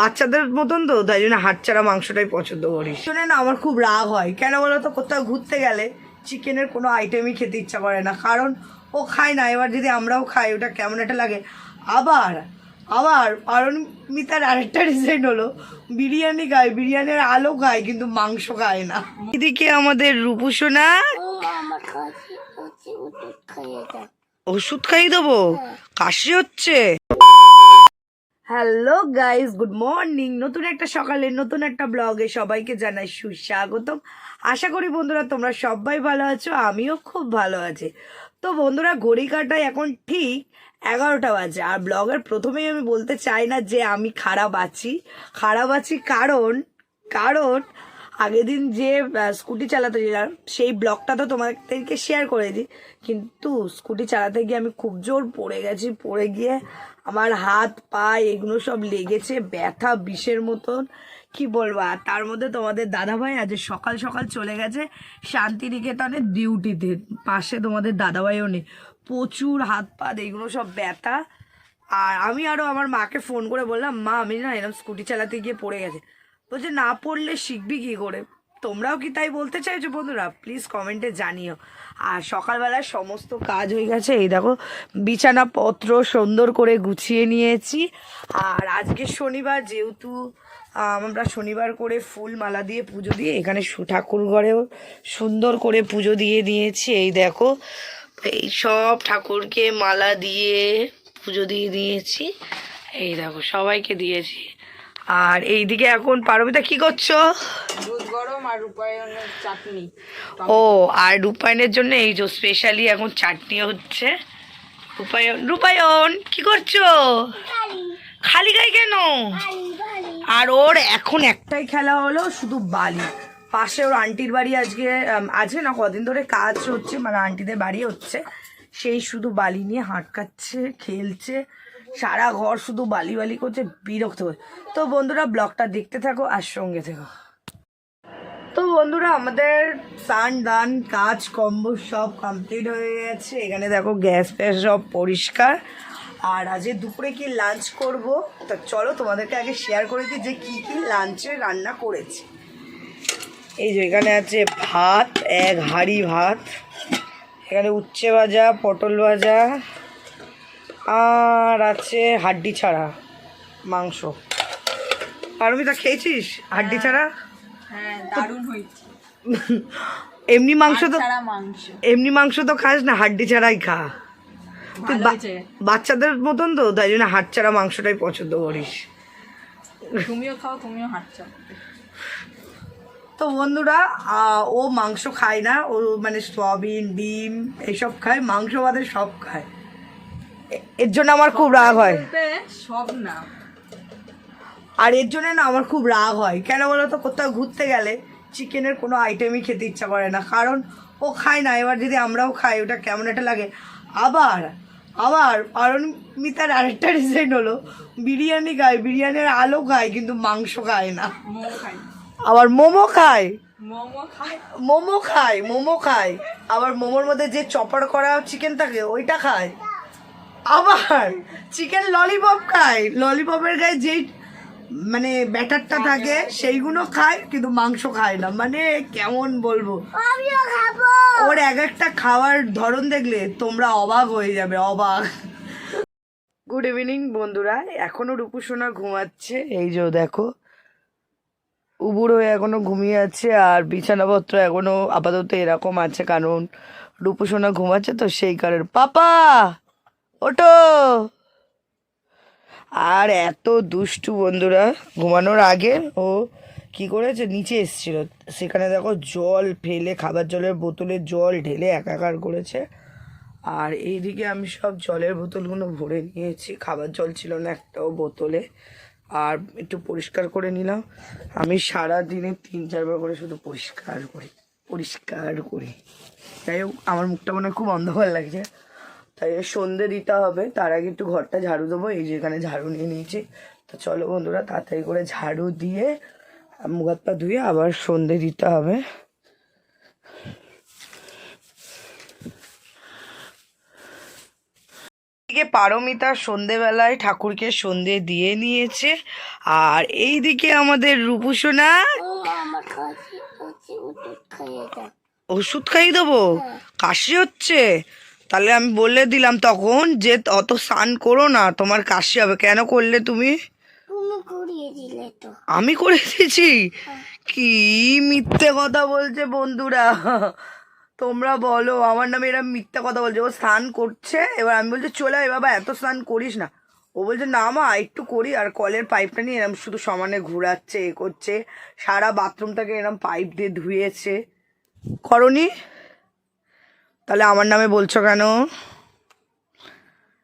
বাচ্চাদের মতন তো তাই জন্য হাট ছাড়া মাংসটাই পছন্দ করিস। শুনে না আমার খুব রাগ হয়। কেন বলো তো কোথাও ঘুরতে গেলে চিকেনের কোনো আইটেমই খেতে ইচ্ছা করে না। কারণ ও খায় না এবার যদি আমরাও খাই ওটা কেমন একটা লাগে। আবার আবার পারমিতার আরেকটা ডিজাইন হলো বিরিয়ানি খায় বিরিয়ানির আলো খায় কিন্তু মাংস খায় না। এদিকে আমাদের রূপুসোনা। ও আমার কাছে হচ্ছে ওষুধ খাইয়ে দাও। ওষুধ খাইয়ে দেবো? কাশি হচ্ছে? হ্যালো গাইস গুড মর্নিং নতুন একটা সকালে নতুন একটা ব্লগে সবাইকে জানাই সুস্বাগতম। আশা করি বন্ধুরা তোমরা সবাই ভালো আছো, আমিও খুব ভালো আছি। তো বন্ধুরা, ঘড়ি কাটায় এখন ঠিক এগারোটা বাজে। আর ব্লগের প্রথমেই আমি বলতে চাই না যে আমি খারাপ আছি। খারাপ আছি কারণ কারণ আগের দিন যে স্কুটি চালাতে গেলাম, সেই ব্লগটা তো তোমাদেরকে শেয়ার করে দিই। কিন্তু স্কুটি চালাতে গিয়ে আমি খুব জোর পড়ে গেছি, পড়ে গিয়ে আমার হাত পা এগুলো সব লেগেছে, ব্যথা বিষের মতন। কি বলব? আর তার মধ্যে তোমাদের দাদাভাই আজ সকাল সকাল চলে গেছে শান্তিনিকেতনে ডিউটিতে। পাশে তোমাদের দাদাভাইও নেই। প্রচুর হাত, পা, এগুলো সব ব্যথা। আর আমি আরও আমার মাকে ফোন করে বললাম, মা, আমি না এরকম স্কুটি চালাতে গিয়ে পড়ে গেছে। বলছে, না পড়লে শিখবি কী করে? তোমরাও কি তাই বলতে চাইছো বন্ধুরা? প্লিজ কমেন্টে জানিও। আর সকালবেলা সমস্ত কাজ হয়ে গেছে। এই দেখো, বিছানাপত্র সুন্দর করে গুছিয়ে নিয়েছি। আর আজকে শনিবার যেহেতু আমরা শনিবার করে ফুল মালা দিয়ে পুজো দিয়ে এখানে ঠাকুর ঘরেও সুন্দর করে পুজো দিয়ে দিয়েছি। এই দেখো, এই সব ঠাকুরকে মালা দিয়ে পুজো দিয়ে দিয়েছি। এই দেখো, সবাইকে দিয়েছি। আর এইদিকে এখন পারমিতা কি করছ? দুধ গরম আর রূপায়ণের চাটনি ও আর রূপায়ণের জন্য এই যে স্পেশালি এখন চাটনি হচ্ছে। রূপায়ণ রূপায়ণ কি করছ? খালি। গায়ে কেন? আর ওর এখন একটাই খেলা হলো শুধু বালি। পাশে ওর আন্টির বাড়ি আজকে আজকে না কদিন ধরে কাজ হচ্ছে মানে আন্টিদের বাড়ি হচ্ছে। সেই শুধু বালি নিয়ে হাঁটকাচ্ছে খেলছে। সারা ঘর শুধু বালি বালি করছে, বিরক্ত হয়ে। তো বন্ধুরা, ব্লগটা দেখতে থাকো আর সঙ্গে থেকো। তো বন্ধুরা, আমাদের স্নান দান, কাজ কম্ব সব কমপ্লিট হয়ে গেছে। এখানে দেখো, গ্যাস ফ্যাস সব পরিষ্কার। আর আজকে দুপুরে কি লাঞ্চ করব? তা চলো তোমাদেরকে আগে শেয়ার করে দিই যে কি কি লাঞ্চে রান্না করেছি। এই যে এখানে আছে ভাত, এক হাঁড়ি ভাত। এখানে উচ্ছে ভাজা, পটল ভাজা। আর আছে হাড্ডি ছাড়া মাংস। পারমিতা খেয়েছিস হাড্ডি ছাড়া? হ্যাঁ দারুণ হয়েছে। এমনি মাংস তো এমনি মাংস তো খাস না হাড্ডি ছাড়াই খা। বাচ্চাদের মতন তো তাই জন্য হাট ছাড়া মাংসটাই পছন্দ করিস। তুমিও খাও তুমিও হাঁটছো তো বন্ধুরা ও মাংস খায় না ও মানে সয়াবিন ডিম এইসব খায় মাংস বাদে সব খায়। এর জন্য আমার খুব রাগ হয়। সব না। আর এর জন্য না আমার খুব রাগ হয়। কেন বলো তো? কোথাও ঘুরতে গেলে চিকেনের কোনো আইটেমই খেতে ইচ্ছা করে না। কারণ ও খায় না। এবার যদি আমরাও খাই ওটা কেমন একটা লাগে। আবার আবার পারমিতার আরেকটা ডিজাইন হলো। বিরিয়ানি খায় বিরিয়ানির আলো খায় কিন্তু মাংস খায় না। আবার মোমো খায়। মোমো খায় মোমো খায়। আবার মোমোর মধ্যে যে চপার করা চিকেন থাকে ওইটা খায়। আবার চিকেন ললিপপ খায় ললিপপের গায়ে যেই মানে ব্যাটারটা থাকে সেইগুলো খায় কিন্তু মাংস খায় না। মানে কেমন বলব? ওর এক একটা খাওয়ার ধরন দেখলে তোমরা অবাক হয়ে যাবে অবাক। গুড ইভিনিং বন্ধুরা। এখনও রূপুসোনা ঘুমাচ্ছে। এই যে দেখো উবুর হয়ে এখনও ঘুমিয়ে আছে আর বিছানাপত্র এখনও আপাতত এরকম আছে কারণ রূপুসোনা ঘুমাচ্ছে তো সেই কারণে পাপা! ওটো আর এত দুষ্টু বন্ধুরা, ঘুমানোর আগে ও কি করেছে? নিচে এসেছিল। সেখানে দেখো জল ফেলে, খাবার জলের বোতলে জল ঢেলে একাকার করেছে। আর এইদিকে আমি সব জলের বোতলগুলো ভরে নিয়েছি। খাবার জল ছিল না একটাও বোতলে। আর একটু পরিষ্কার করে নিলাম। আমি সারা দিনে তিন, চারবার করে শুধু পরিষ্কার করি পরিষ্কার করি। যাই হোক, আমার মুখটা মনে খুব অন্ধকার লাগছে। তাই সন্ধে দিতে হবে। তার আগে একটু ঘরটা ঝাড়ু দেবো। এই যে এখানে ঝাড়ু নিয়ে নিয়েছি। তো চলো বন্ধুরা তাড়াতাড়ি করে ঝাড়ু দিয়ে মুখ হাত পা ধুয়ে আবার সন্ধে দিতে হবে। এদিকে পারমিতা সন্ধেবেলায় ঠাকুরকে সন্ধে দিয়ে নিয়েছে। আর এইদিকে আমাদের রূপুসোনা। ওষুধ খাইয়ে ওষুধ খাইয়ে দেবো? কাশি হচ্ছে? তাহলে আমি বলে দিলাম তখন যে অত স্নান করো না তোমার কাশি হবে। কেন করলে তুমি? আমি করে দিয়েছি? কি মিথ্যে কথা বলছে বন্ধুরা। তোমরা বলো আমার নামে এরা মিথ্যে কথা বলছে। ও স্নান করছে এবার আমি বলছি চলে আয় বাবা এত স্নান করিস না। ও বলছে না মা একটু করি। আর কলের পাইপটা নিয়ে এরম শুধু সমানে ঘুরাচ্ছে এ করছে। সারা বাথরুমটাকে এরম পাইপ দিয়ে ধুয়েছে। করনি? তাহলে আমার নামে বলছো কেন?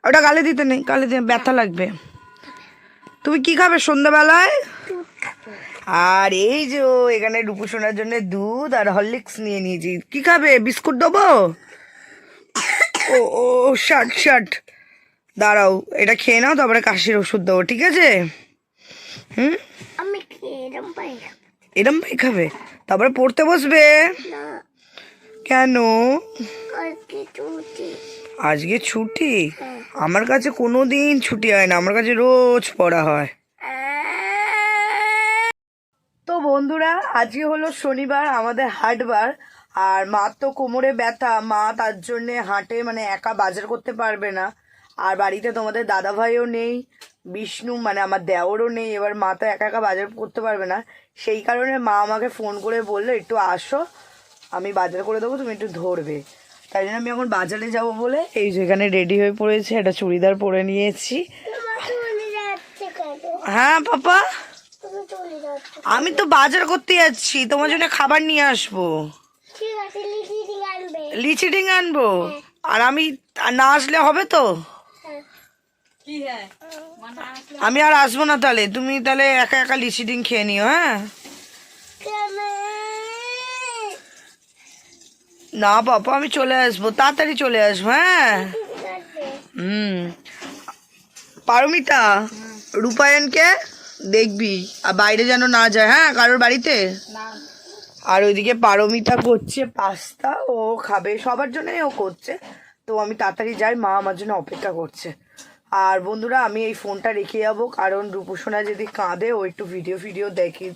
ওটা গালে দিতে নেই গালে দিয়ে ব্যথা লাগবে। তুমি কি খাবে সন্ধ্যাবেলায়? আর এই যে এখানে রূপসোনার জন্য দুধ আর হরলিক্স নিয়ে নিয়েছি। কি খাবে? বিস্কুট দেবো? ও ও শার্ট শার্ট দাঁড়াও এটা খেয়ে নাও তারপরে কাশির ওষুধ দেবো ঠিক আছে? হুম? আমি এরম পাই খাবে? তারপরে পড়তে বসবে? না। কেন? আজকে ছুটি। আমার কাছে কোনো দিন ছুটি হয় না আমার কাছে রোজ পড়া হয়। তো বন্ধুরা আজকে হলো শনিবার আমাদের হাটবার আর মা তো কোমরে ব্যথা মা তার জন্যে হাটে মানে একা বাজার করতে পারবে না। আর বাড়িতে তোমাদের দাদা ভাইও নেই বিষ্ণু মানে আমার দেওরও নেই এবার মা তো একা একা বাজার করতে পারবে না। সেই কারণে মা আমাকে ফোন করে বলল একটু আসো আমি বাজার করে দেবো তুমি একটু ধরবে। তাই জন্য আমি এখন বাজারে যাব বলে এই যে এখানে রেডি হয়ে পড়েছে একটা চুড়িদার পরে নিয়েছি। হ্যাঁ পাপা? আমি তো বাজার করতে যাচ্ছি তোমার জন্য খাবার নিয়ে আসব। লিচি ডিং আনব? আর আমি আর না আসলে হবে তো? হ্যাঁ। কি হ্যাঁ? আসলে আমি আর আসব না তাহলে তুমি তাহলে একা একা লিচি ডিং খেয়ে নিও হ্যাঁ কেন না পাপা আমি চলে আসব তাড়াতাড়ি চলে আসব হ্যাঁ? হুম। পারমিতা রূপায়ণকে দেখবি আর বাইরে যেন না যায় হ্যাঁ কারোর বাড়িতে? আর ওইদিকে পারমিতা করছে পাস্তা ও খাবে সবার জন্যই ও করছে। তো আমি তাড়াতাড়ি যাই মা আমার জন্য অপেক্ষা করছে। আর বন্ধুরা আমি এই ফোনটা রেখে যাব কারণ রূপসোনা যদি কাঁদে ও একটু ভিডিও ফিডিও দেখি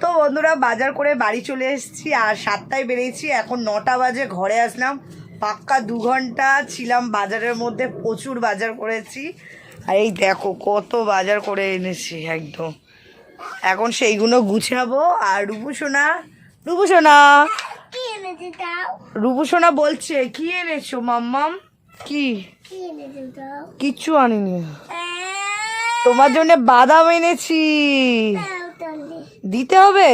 তো বন্ধুরা বাজার করে বাড়ি চলে এসেছি আর সাতটায় বেরিয়েছি এখন নটা বাজে ঘরে আসলাম। পাক্কা দু ঘণ্টা ছিলাম বাজারের মধ্যে প্রচুর বাজার করেছি। আর এই দেখো কত বাজার করে এনেছি একদম। এখন সেইগুলো গুছাবো আর রূপসোনা রূপসোনা। কি এনেছে দাও রূপসোনা বলছে কি এনেছো মাম্মাম? কি? কিচ্ছু আনিনি। তোমার জন্য বাদাম এনেছি। দিতে হবে?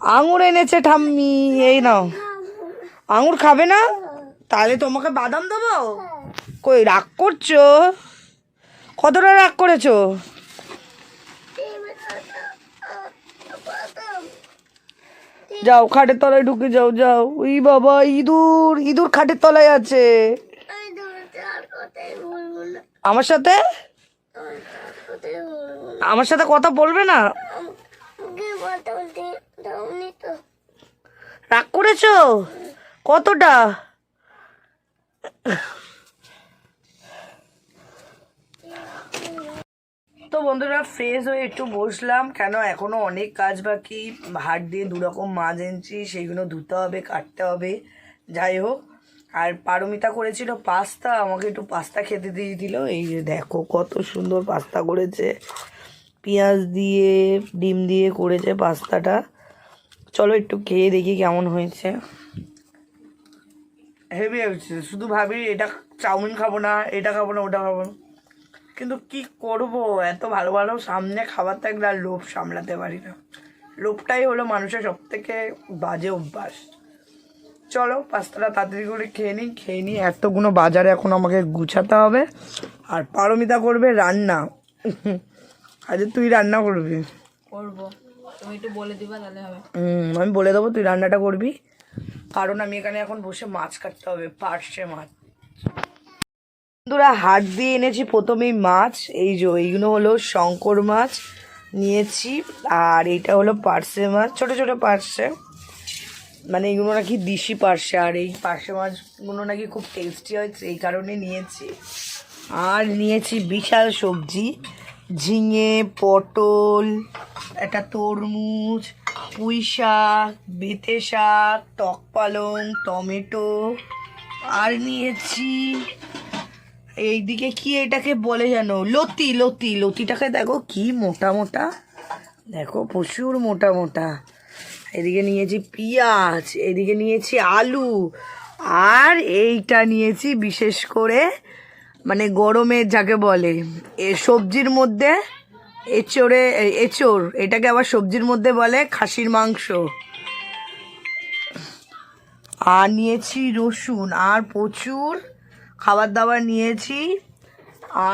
আঙুর এনেছে ঠাম্মি, এই নাও। আঙুর খাবে না? তাহলে তোমাকে বাদাম দেবো? কই, রাগ করছ? কতটা রাগ করেছ? যাও, খাটের তলায় ঢুকে যাও যাও। ওই বাবা, ইঁদুর ইঁদুর খাটের তলায় আছে। আমার সাথে? আমার সাথে কথা বলবে না? রাগ করেছ? কতটা? তো বন্ধুরা ফ্রেশ হয়ে একটু বসলাম। কেন, এখনও অনেক কাজ বাকি। হাট দিয়ে দু রকম মাছ এনেছি, সেইগুলো ধুতে হবে, কাটতে হবে। যাই হোক, আর পারমিতা করেছিল পাস্তা, আমাকে একটু পাস্তা খেতে দিয়ে দিল। এই যে দেখো, কত সুন্দর পাস্তা করেছে। পেঁয়াজ দিয়ে, ডিম দিয়ে করেছে পাস্তাটা। চলো একটু খেয়ে দেখি কেমন হয়েছে। হেভি হয়েছে। শুধু ভাবি, এটা চাউমিন খাব না, এটা খাব না, ওটা খাব না। কিন্তু কি করব? এত ভালো ভালো সামনে খাবার থাকলে আর লোভ সামলাতে পারি না। লোভটাই হলো মানুষের সব থেকে বাজে অভ্যাস। চলো পাস্তাটা তাড়াতাড়ি করে খেয়ে নিই খেয়ে নিই এতগুলো বাজারে এখন আমাকে গুছাতে হবে। আর পারমিতা করবে রান্না। আজ তুই রান্না করবি? করব। তুমি একটু বলে দিবা তাহলে হবে। হুম আমি বলে দেবো তুই রান্নাটা করবি। কারণ আমি এখানে এখন বসে মাছ কাটতে হবে পার্শে মাছ। বন্ধুরা হাট দিয়ে এনেছি প্রথমেই মাছ এই যে এইগুলো হলো শঙ্কর মাছ নিয়েছি আর এইটা হলো পার্সে মাছ ছোট ছোট পার্সে। মানে এগুলো নাকি দিশি পার্শে আর এই পার্শে মাছগুলো নাকি খুব টেস্টি হয় এই কারণে নিয়েছি। আর নিয়েছি বিশাল সবজি ঝিঙে, পটল, একটা তরমুজ, পুঁই শাক, বেতে শাক, টক পালং, টমেটো। আর নিয়েছি, এইদিকে কি এটাকে বলে জানো? লতি লতি। লতিটাকে দেখো কি মোটা মোটা। দেখো প্রচুর মোটা মোটা। এদিকে নিয়েছি পেঁয়াজ, এদিকে নিয়েছি আলু। আর এইটা নিয়েছি বিশেষ করে মানে গরমে যাকে বলে, এ সবজির মধ্যে এচোড়ে এচোর এটাকে আবার সবজির মধ্যে বলে খাসির মাংস। আর নিয়েছি রসুন, আর প্রচুর খাবার দাবার নিয়েছি,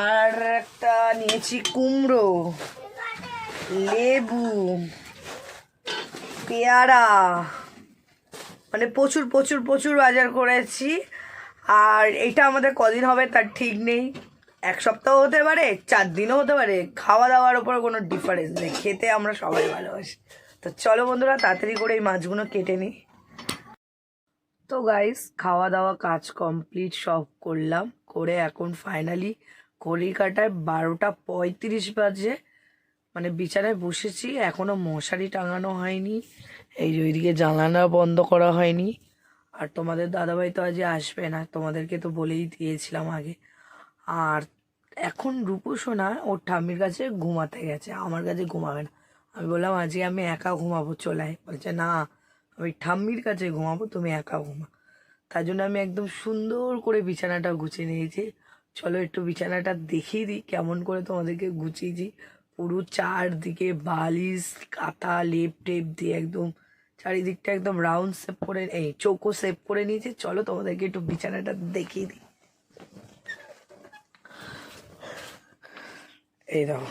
আর একটা নিয়েছি কুমড়ো, লেবু, পেয়ারা মানে প্রচুর প্রচুর প্রচুর বাজার করেছি। আর এটা আমাদের কদিন হবে, তার ঠিক নেই। এক সপ্তাহ হতে পারে, চার দিনও হতে পারে। খাওয়া দাওয়ার ওপর কোনো ডিফারেন্স নেই, খেতে আমরা সবাই ভালোবাসি। তো চলো বন্ধুরা, তাড়াতাড়ি করে এই মাছগুলো কেটে নিই। তো গাইস খাওয়া দাওয়া কাজ কমপ্লিট সব করলাম। করে এখন ফাইনালি ঘড়ি কাটায় বারোটা পঁয়ত্রিশ বাজে। মানে বিছানায় বসেছি, এখনও মশারি টাঙানো হয়নি। এই ওইদিকে জানালা বন্ধ করা হয়নি। আর তোমাদের দাদাভাই তো আজ আসবে না, তোমাদেরকে তো বলেই দিয়েছিলাম আগে। আর এখন রূপসোনা ওর ঠাম্মির কাছে ঘুমাতে গেছে, আমার কাছে ঘুমাবে না। আমি বললাম, আজকে আমি একা ঘুমাবো চলে আয়। বলছে, না, আমি ঠাম্মির কাছে ঘুমাবো, তুমি একা ঘুমা। তার জন্য আমি একদম সুন্দর করে বিছানাটা গুছিয়ে নিয়েছি। চলো একটু বিছানাটা দেখিয়ে দিই, কেমন করে তোমাদেরকে গুছিয়েছি। পুরো চারদিকে বালিশ, কাঁথা, লেপ টেপ দিয়ে একদম চারিদিকটা একদম রাউন্ড শেপ করে, এই চৌকো শেপ করে নিয়েছি। চলো তোমাদেরকে একটু বিছানাটা দেখিয়ে দিই। এই দেখো।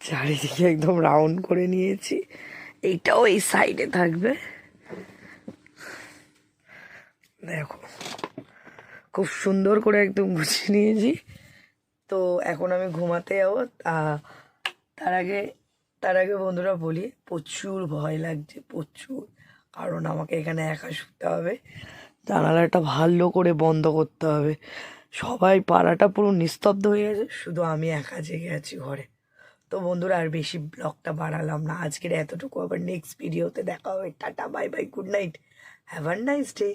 চারিদিকে একদম রাউন্ড করে নিয়েছি। এইটাও এই সাইডে থাকবে। দেখো, খুব সুন্দর করে একদম গুছিয়ে নিয়েছি। তো এখন আমি ঘুমাতে যাব। তার আগে তার আগে বন্ধুরা বলি, প্রচুর ভয় লাগছে, প্রচুর। কারণ আমাকে এখানে একা শুতে হবে, জানালাটা ভালো করে বন্ধ করতে হবে। সবাই পাড়াটা পুরো নিস্তব্ধ হয়ে গেছে, শুধু আমি একা জেগে আছি ঘরে। তো বন্ধুরা, আর বেশি ব্লগটা বাড়ালাম না। আজকের এতটুকু আবার নেক্সট ভিডিওতে দেখা হবে। Tata bye bye good night have a nice day